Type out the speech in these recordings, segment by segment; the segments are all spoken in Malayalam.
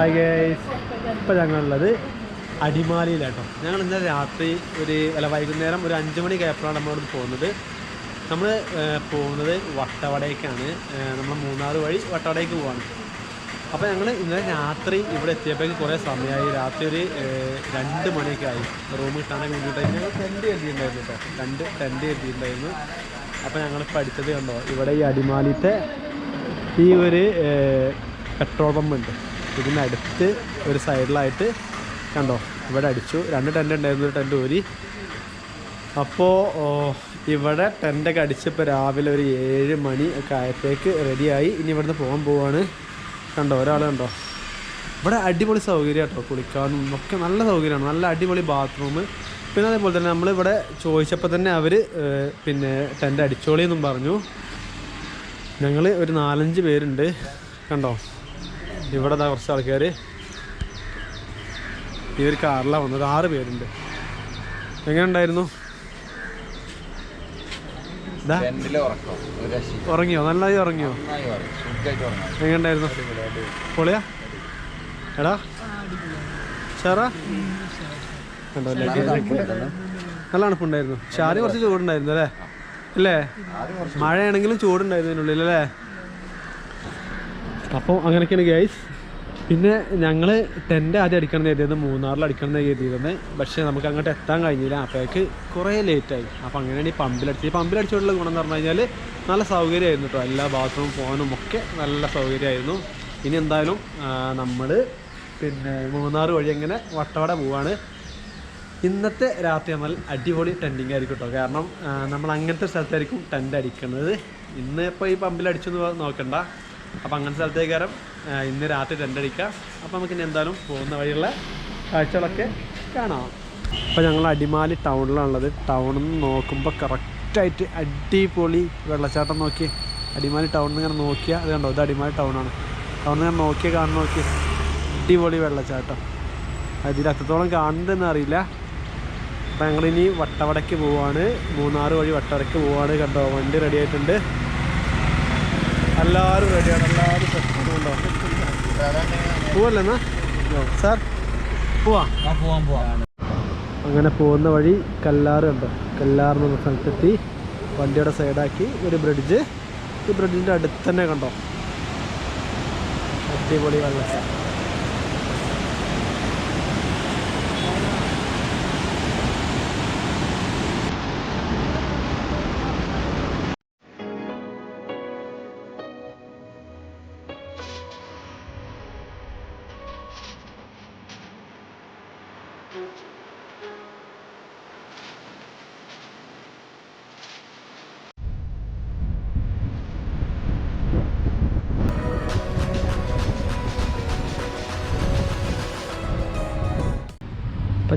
ഹായ് ഗൈസ് ഇപ്പോൾ ഞങ്ങളുള്ളത് അടിമാലിയിലാട്ടോ. ഞങ്ങൾ ഇന്നലെ രാത്രി ഒരു അല്ല വൈകുന്നേരം ഒരു അഞ്ച് മണി കേപ്പറാണ് നമ്മളോട് പോകുന്നത്? നമ്മൾ പോകുന്നത് വട്ടവടയ്ക്കാണ് നമ്മൾ മൂന്നാർ വഴി വട്ടവടയ്ക്ക് പോവാണ്. അപ്പോൾ ഞങ്ങൾ ഇന്നലെ രാത്രി ഇവിടെ എത്തിയപ്പോഴേക്ക് കുറേ സമയമായി. രാത്രി ഒരു രണ്ട് മണിയൊക്കെ ആയി. റൂം കിട്ടാനൊക്കെ ബുദ്ധിമുട്ടായി ഞങ്ങൾ ടെന്റ് കരുതിയിട്ടുണ്ടായിരുന്നു കേട്ടോ. രണ്ട് ടെന്റ് കരുതിയിട്ടുണ്ടായിരുന്നു. അപ്പോൾ ഞങ്ങൾ പഠിച്ചത് കണ്ടോ? ഇവിടെ ഈ അടിമാലിത്തെ ഈ ഒരു പെട്രോൾ പമ്പ് ഉണ്ട്. ഇതിന്റെ അടുത്ത് ഒരു സൈഡിലായിട്ട് കണ്ടോ ഇവിടെ അടിച്ചു. രണ്ട് ടെന്റ് ഉണ്ടായിരുന്നു ഒരു ടെന്റ് ഊരി. അപ്പോൾ ഇവിടെ ടെന്റൊക്കെ അടിച്ചപ്പോൾ രാവിലെ ഒരു ഏഴ് മണി ഒക്കെ ആയപ്പോഴേക്ക് റെഡിയായി ഇനി ഇവിടുന്ന് പോകാൻ പോവാണ്. കണ്ടോ ഒരാൾ കണ്ടോ. ഇവിടെ അടിപൊളി സൗകര്യം കേട്ടോ കുളിക്കാനും ഒക്കെ നല്ല സൗകര്യമാണ്. നല്ല അടിപൊളി ബാത്റൂം പിന്നെ അതേപോലെ തന്നെ നമ്മളിവിടെ ചോദിച്ചപ്പോൾ തന്നെ അവർ പിന്നെ ടെന്റ് അടിച്ചോളി എന്നും പറഞ്ഞു. ഞങ്ങൾ ഒരു നാലഞ്ച് പേരുണ്ട്. കണ്ടോ? ഇവിടെ നിന്ന് കുറച്ച് ആൾക്കാർ ഈ ഒരു കാറിലാണ് വന്നത്. ആറ് പേരുണ്ട്. എങ്ങനെ ഉണ്ടായിരുന്നു ഉറങ്ങിയോ? നന്നായി ഉറങ്ങിയോ? എങ്ങനെ ഉണ്ടായിരുന്നു പൊളിയാ? എടാ. ചേറാ കണ്ടോ നല്ല തണുപ്പുണ്ടായിരുന്നു. ആദ്യം കുറച്ച് ചൂടുണ്ടായിരുന്നു അല്ലേ? അല്ലേ? മഴയാണെങ്കിലും ചൂടുണ്ടായിരുന്നു ഇതിനുള്ളിൽ അല്ലേ? അപ്പോൾ അങ്ങനെയൊക്കെയാണ് ഗൈസ് പിന്നെ ഞങ്ങൾ ടെന്റ് ആദ്യം അടിക്കണം എന്ന് കരുതിയത് മൂന്നാറിൽ അടിക്കണം എന്ന് കരുതിയിരുന്നത് പക്ഷേ നമുക്ക് അങ്ങോട്ട് എത്താൻ കഴിഞ്ഞില്ല. അപ്പോഴേക്ക് കുറേ ലേറ്റായി അപ്പോൾ അങ്ങനെയാണ് ഈ പമ്പിലടിച്ചത് ഈ പമ്പിലടിച്ചുകൊണ്ടുള്ള ഗുണം എന്ന് പറഞ്ഞു കഴിഞ്ഞാൽ നല്ല സൗകര്യമായിരുന്നു കേട്ടോ എല്ലാ ബാത്റൂം പോകാനും ഒക്കെ നല്ല സൗകര്യമായിരുന്നു. ഇനി എന്തായാലും നമ്മൾ പിന്നെ മൂന്നാർ വഴി അങ്ങനെ വട്ടവട പോവാണ്. ഇന്നത്തെ രാത്രി നമ്മൾ അടിപൊളി ടെന്റിങ് ആയിരിക്കും കേട്ടോ കാരണം നമ്മൾ അങ്ങനത്തെ സ്ഥലത്തായിരിക്കും ടെന്റ് അടിക്കുന്നത്. ഇന്ന് ഇപ്പോൾ ഈ പമ്പിൽ അടിച്ചൊന്ന് നോക്കണ്ട. അപ്പോൾ അങ്ങനത്തെ സ്ഥലത്തേക്ക് കയറും ഇന്ന് രാത്രി ടെന്റ് അപ്പം നമുക്ക് ഇനി എന്തായാലും പോകുന്ന വഴിയുള്ള കാഴ്ചകളൊക്കെ കാണാം. അപ്പം ഞങ്ങൾ അടിമാലി ടൗണിലാണുള്ളത്. ടൗണിൽ നിന്ന് നോക്കുമ്പോൾ കറക്റ്റായിട്ട് അടിപൊളി വെള്ളച്ചാട്ടം നോക്കി. അടിമാലി ടൗണിൽ നിന്ന് ഇങ്ങനെ നോക്കിയാൽ അത് കണ്ടോ? ഇത് അടിമാലി ടൗണാണ്. ടൗണിൽ നിന്ന് നോക്കിയാൽ കാണുന്ന നോക്കി അടിപൊളി വെള്ളച്ചാട്ടം. അതിൽ അത്രത്തോളം കാണുന്നതെന്ന് അറിയില്ല. അപ്പം ഞങ്ങളിനി വട്ടവടയ്ക്ക് പോവാണ്. മൂന്നാറ് വഴി വട്ടവടയ്ക്ക് പോവാണ്. കണ്ടോ? വണ്ടി റെഡി ആയിട്ടുണ്ട്. എല്ലാവരും റെഡിയാണ് എല്ലാവരും പോവല്ലെന്നാ സാർ പോവാ. പോവാൻ പോവാം അങ്ങനെ പോകുന്ന വഴി കല്ലാറ് ഉണ്ട് കല്ലാർ എന്ന സ്ഥലത്തെത്തി വണ്ടിയുടെ സൈഡാക്കി ഒരു ബ്രിഡ്ജ് ഈ ബ്രിഡ്ജിന്റെ അടുത്ത് തന്നെ കണ്ടോ? അടിപൊളി വെള്ളം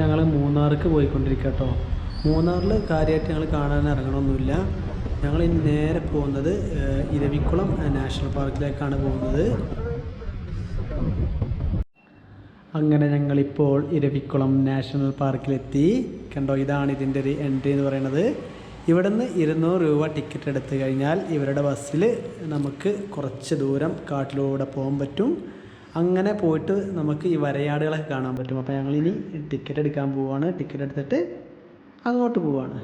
ഞങ്ങൾ മൂന്നാർക്ക് പോയിക്കൊണ്ടിരിക്കുക കേട്ടോ മൂന്നാറിൽ കാര്യമായിട്ട് ഞങ്ങൾ കാണാൻ ഇറങ്ങണമൊന്നുമില്ല ഞങ്ങൾ നേരെ പോകുന്നത് ഇരവിക്കുളം നാഷണൽ പാർക്കിലേക്കാണ് പോകുന്നത്. അങ്ങനെ ഞങ്ങളിപ്പോൾ ഇരവിക്കുളം നാഷണൽ പാർക്കിലെത്തി. കണ്ടോ ഇതാണ് ഇതിന്റെ ഒരു എൻട്രി എന്ന് പറയുന്നത്. ഇവിടെ നിന്ന് ഇരുന്നൂറ് രൂപ ടിക്കറ്റ് എടുത്തു കഴിഞ്ഞാൽ ഇവരുടെ ബസ്സിൽ നമുക്ക് കുറച്ച് ദൂരം കാട്ടിലൂടെ പോകാൻ പറ്റും. അങ്ങനെ പോയിട്ട് നമുക്ക് ഈ വരയാടുകളൊക്കെ കാണാൻ പറ്റും. അപ്പോൾ ഞങ്ങളിനി ടിക്കറ്റ് എടുക്കാൻ പോവുകയാണ് ടിക്കറ്റ് എടുത്തിട്ട് അങ്ങോട്ട് പോവാണ്.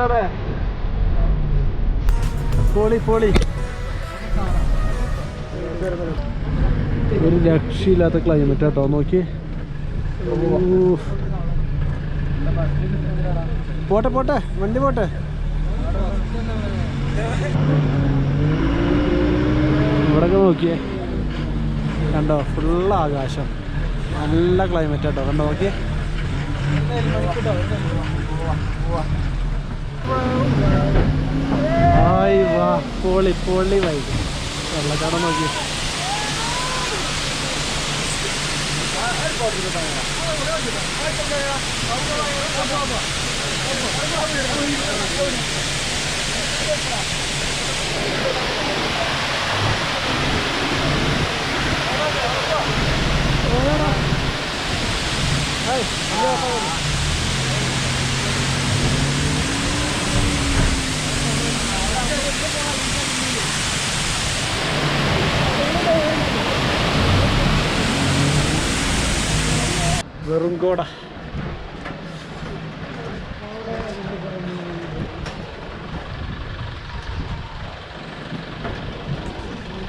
എന്താടേ പോളി പോളി. ഒരു രക്ഷയില്ലാത്ത ക്ലൈമറ്റ് കേട്ടോ നോക്കി. പോട്ടെ പോട്ടെ. വണ്ടി പോട്ടെ. ഇവിടൊക്കെ നോക്കിയേ. കണ്ടോ? ഫുള്ള് ആകാശം. നല്ല ക്ലൈമറ്റ് കേട്ടോ കണ്ടോ? നോക്കിയേ. ആയി വാ പൊളി പൊളി വൈകി. വെള്ളച്ചാട്ടം നോക്കി. വെറും കോട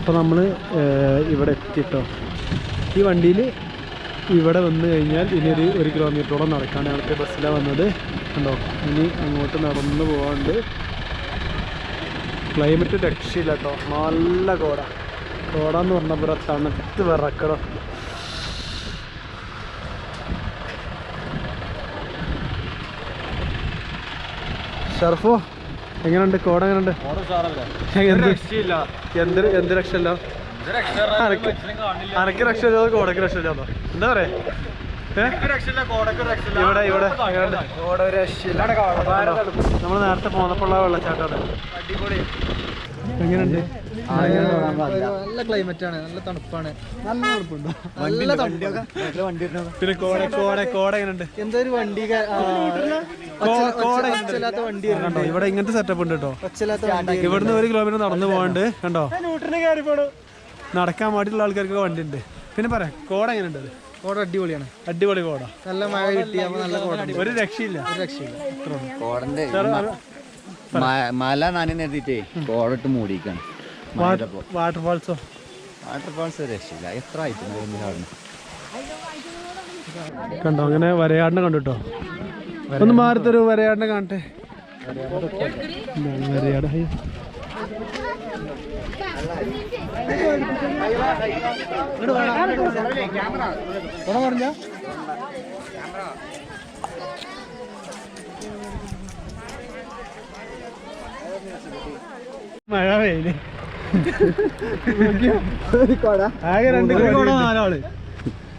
അപ്പോൾ നമ്മൾ ഇവിടെ എത്തിട്ടോ. ഈ വണ്ടിയിൽ ഇവിടെ വന്നു കഴിഞ്ഞാൽ ഇനി ഒരു ഒരു കിലോമീറ്ററോളം നടക്കാണ് ഞങ്ങൾക്ക് ബസ്സിലാണ് വന്നത്. ഉണ്ടോ ഇനി അങ്ങോട്ട് നടന്നു പോകാണ്ട് ക്ലൈമറ്റ് രക്ഷയില്ല കേട്ടോ നല്ല കോട. കോട എന്ന് പറഞ്ഞപ്പോൾ തണുത്ത് വിറക്കണം. ഷർഫോ? എങ്ങനെയുണ്ട് കോട എങ്ങനെയുണ്ട് എന്ത്? എന്ത് രക്ഷയില്ല? അനക്ക് രക്ഷയില്ലാതെ കോടക്ക് രക്ഷയില്ലാതോ എന്താ പറയാ? നമ്മൾ ഇവിടെ ഇവിടെ. നമ്മൾ നേരത്തെ പോന്നപ്പോൾ വെള്ളച്ചാട്ടം എങ്ങനെയുണ്ട്? നല്ല ക്ലൈമറ്റ് ആണ് നല്ല തണുപ്പാണ്. നല്ല തണുപ്പുണ്ടോ? നല്ല തണുപ്പാണ് പിന്നെ കോട കോട കോട എങ്ങനെയുണ്ട്? എന്തോ ഒരു വണ്ടി വണ്ടി കണ്ടോ ഇവിടെ ഇങ്ങനത്തെ സെറ്റപ്പ് ഉണ്ട് കേട്ടോ. ഇവിടുന്ന് ഒരു കിലോമീറ്റർ നടന്നു പോകാണ്ട് കണ്ടോ? നടക്കാൻ വേണ്ടിയിട്ടുള്ള ആൾക്കാർക്ക് വണ്ടി ഉണ്ട് പിന്നെ പറയാം കോട എങ്ങനെയുണ്ട് കോട അടിപൊളിയാണ്. അടിപൊളി കോട. നല്ല മഴ കിട്ടി നല്ല കോട ഒരു രക്ഷയില്ല. ഒരു രക്ഷയില്ല. കോടന്റെ മല നനഞ്ഞെത്തിട്ടേ കോടട്ട് മൂടിക്കാണ് വാട്ടർഫാൾസോ? വാട്ടർഫാൾസ് രക്ഷയില്ല. എത്ര ആയിട്ടുണ്ട് കണ്ടോ അങ്ങനെ വരയാടിനെ കണ്ടു കേട്ടോ ഒന്ന് മാറത്തൊരു വരയാടിനെ കാണട്ടെ. വരയാട്. ഹൈ. മഴ വെയിൽ ആകെ രണ്ട് കോട നാലാൾ.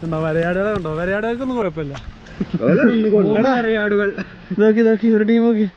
ഉണ്ടോ വരയാടുകളെ ഉണ്ടോ വരയാടുകൾക്കൊന്നും കുഴപ്പമില്ല. വരയാടുകൾ. നോക്കി നോക്കി ഒരു ടീം നോക്കി.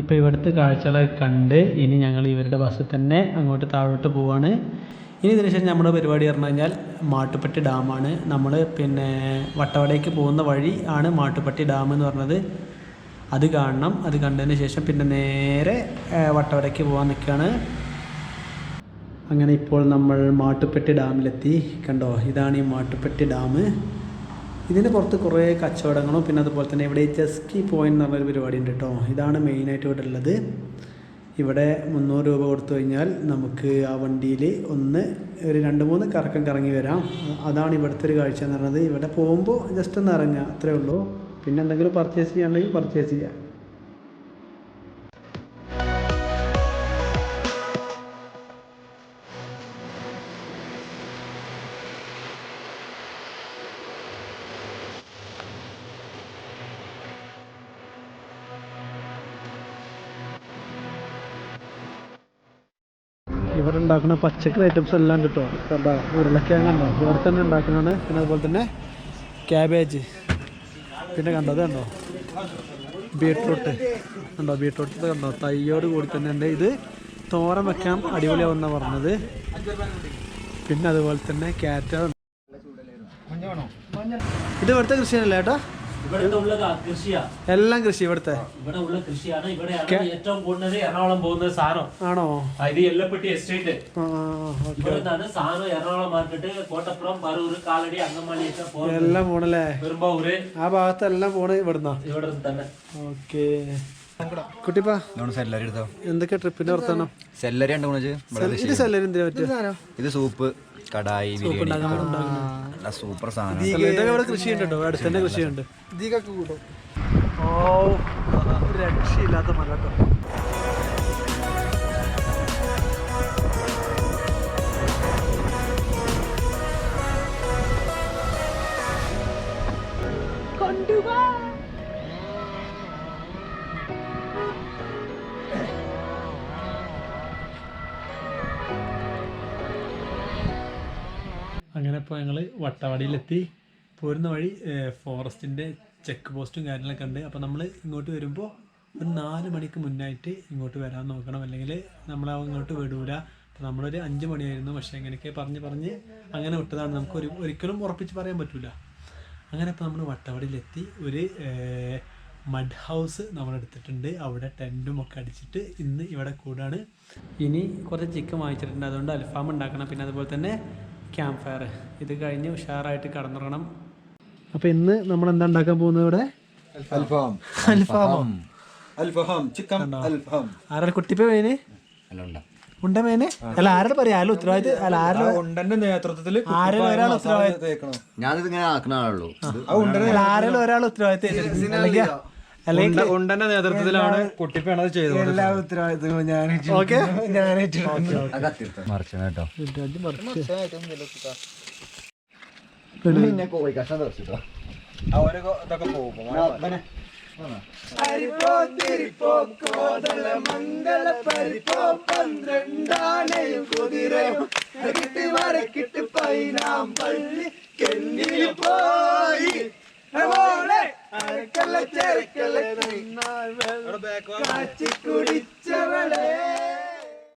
ഇപ്പോൾ ഇവിടുത്തെ കാഴ്ചകളൊക്കെ കണ്ട് ഇനി ഞങ്ങൾ ഇവരുടെ ബസ്സിൽ തന്നെ അങ്ങോട്ട് താഴോട്ട് പോവാണ്. ഇനി ഇതിന് ശേഷം നമ്മുടെ പരിപാടി പറഞ്ഞു കഴിഞ്ഞാൽ മാട്ടുപ്പെട്ടി ഡാമാണ് നമ്മൾ പിന്നെ വട്ടവടയ്ക്ക് പോകുന്ന വഴി ആണ് മാട്ടുപ്പെട്ടി ഡാം എന്ന് പറഞ്ഞത്. അത് കാണണം. അത് കണ്ടതിന് ശേഷം പിന്നെ നേരെ വട്ടവടയ്ക്ക് പോകാൻ നിൽക്കുകയാണ് അങ്ങനെ ഇപ്പോൾ നമ്മൾ മാട്ടുപ്പെട്ടി ഡാമിലെത്തി കണ്ടോ? ഇതാണ് ഈ മാട്ടുപ്പെട്ടി ഡാം ഇതിന് പുറത്ത് കുറേ കച്ചവടങ്ങളും പിന്നെ അതുപോലെ തന്നെ ഇവിടെ ജസ്കി പോയിന്റ് എന്ന് പറഞ്ഞൊരു പരിപാടി ഉണ്ട് കേട്ടോ. ഇതാണ് മെയിനായിട്ട് ഇവിടെ ഉള്ളത്. ഇവിടെ മുന്നൂറ് രൂപ കൊടുത്തു കഴിഞ്ഞാൽ നമുക്ക് ആ വണ്ടിയിൽ ഒന്ന് ഒരു രണ്ട് മൂന്ന് കറക്കം കറങ്ങി വരാം. അതാണ് ഇവിടുത്തെ ഒരു കാഴ്ച എന്ന് പറയുന്നത്. ഇവിടെ പോകുമ്പോൾ ജസ്റ്റ് ഒന്ന് ഇറങ്ങുക അത്രേ ഉള്ളൂ. പിന്നെ എന്തെങ്കിലും പർച്ചേസ് ചെയ്യാനുണ്ടെങ്കിൽ പർച്ചേസ് ചെയ്യാം. ഇവിടെ ഉണ്ടാക്കുന്ന പച്ചക്കറി ഐറ്റംസ് എല്ലാം കിട്ടും കണ്ടോ? ഉരുളക്കിഴങ്ങ് ഉണ്ടോ? ഇവിടെ തന്നെ ഉണ്ടാക്കുന്നതാണ്. പിന്നെ അതുപോലെ തന്നെ ക്യാബേജ് പിന്നെ കണ്ടോ? കണ്ടോ? ബീട്രൂട്ട് കണ്ടോ? ബീട്രൂട്ട് കണ്ടോ? തയ്യോട് കൂടി തന്നെ ഉണ്ട്. ഇത് തോരൻ വെക്കാൻ അടിപൊളിയാവുന്ന പറഞ്ഞത്. പിന്നെ അതുപോലെ തന്നെ ക്യാരറ്റ് ഇത് ഇവിടുത്തെ കൃഷിയാണല്ലേ ഏട്ടാ? എല്ലാം കൃഷി ഇവിടുത്തെ. ഇവിടെ ഉള്ള കൃഷിയാണ്. ഇവിടെയാണ് ഏറ്റവും കൂടുതൽ എറണാകുളം പോകുന്ന സാധനം. ആണോ? ആ, ഇത് എല്ലപ്പെട്ടി എസ്റ്റേറ്റ്. ഇവിടെ നിന്നാണ് സാധനം എറണാകുളം മാർക്കറ്റ് കോട്ടപ്പുറം പറൂർ കാലടി അങ്കമാലി ഒക്കെ എല്ലാം പോണല്ലേ? പെരുമ്പാവൂര്. ആ ഭാഗത്തെല്ലാം പോണേ ഇവിടുന്നാ? ഇവിടെ തന്നെ. ഓക്കെ. കുട്ടിപ്പാ സെല്ലറി എടുത്തോ എന്തൊക്കെ ട്രിപ്പിന്റെ വർത്തമാനം സെല്ലറി ഉണ്ട് ഇത് സെല്ലരി എന്തിനാ പറ്റും ഇത് സൂപ്പ്. കടായി ബിരിയാണി നല്ല സൂപ്പർ സാധനം. ഇതൊക്കെ ഇവിടെ കൃഷിയുണ്ട്? കേട്ടോ അടുത്ത് തന്നെ കൃഷിയുണ്ട്. ഇതിക്കൊക്കെ കൂട്ടും. ഓ രക്ഷയില്ലാത്ത മല കേട്ടോ ഇപ്പോൾ ഞങ്ങൾ വട്ടവാടിയിലെത്തി പോരുന്ന വഴി ഫോറസ്റ്റിന്റെ ചെക്ക് പോസ്റ്റും കാര്യങ്ങളൊക്കെ ഉണ്ട്. അപ്പോൾ നമ്മൾ ഇങ്ങോട്ട് വരുമ്പോൾ ഒരു നാല് മണിക്ക് മുന്നായിട്ട് ഇങ്ങോട്ട് വരാൻ നോക്കണം. അല്ലെങ്കിൽ നമ്മൾ ഇങ്ങോട്ട് വിടൂല. അപ്പോൾ നമ്മളൊരു അഞ്ച് മണിയായിരുന്നു. പക്ഷേ ഇങ്ങനെയൊക്കെ പറഞ്ഞ് പറഞ്ഞ് അങ്ങനെ വിട്ടതാണ്. നമുക്ക് ഒരു ഒരിക്കലും ഉറപ്പിച്ച് പറയാൻ പറ്റില്ല അങ്ങനെ ഇപ്പോൾ നമ്മൾ വട്ടവടിയിലെത്തി. ഒരു മഡ് ഹൗസ് നമ്മൾ എടുത്തിട്ടുണ്ട്. അവിടെ ടെന്റും ഒക്കെ അടിച്ചിട്ട് ഇന്ന് ഇവിടെ കൂടാണ്. ഇനി കുറച്ച് ചിക്കൻ വാങ്ങിച്ചിട്ടുണ്ട്. അതുകൊണ്ട് അൽഫാം ഉണ്ടാക്കണം. പിന്നെ അതുപോലെ തന്നെ ക്യാമ്പ് ഫയർ ഇത് കഴിഞ്ഞ് ഉഷാറായിട്ട് കടന്നുറങ്ങണം. അപ്പോൾ ഇന്ന് നമ്മൾ എന്താ ഉണ്ടാക്കാൻ പോകുന്നത് ഇവിടെ? അൽഫാം. അൽഫാമോ? അൽഫാം. ചിക്കൻ അൽഫാം. ആരാ കുട്ടിപ്പേ മേന്? അല്ല ഉണ്ടോ ഉണ്ട മേന്? അല്ല ആരോട് പറയാ ആരും ഉത്തരവാദിത്വം അല്ല ആരും ഉണ്ടന്റെ നേതൃത്വത്തിൽ ആരും ഒരാൾ ഉത്തരവാദിത്വം ഞാനിത് ഇങ്ങനെ ആക്കണ ആളുള്ളൂ ആരെങ്കിലും ഒരാൾ ഉത്തരവാദിത്തം ഉണ്ടന്റെ നേതൃത്വത്തിലാണ് കുട്ടിപ്പണത് അത് ചെയ്തത് എല്ലാ ഉത്തരവാദിത്തങ്ങളും ഞാൻ മറിച്ചു. കേട്ടോ പിന്നെ അരക്കല്ല കാച്ചി കുടിച്ചവളേ.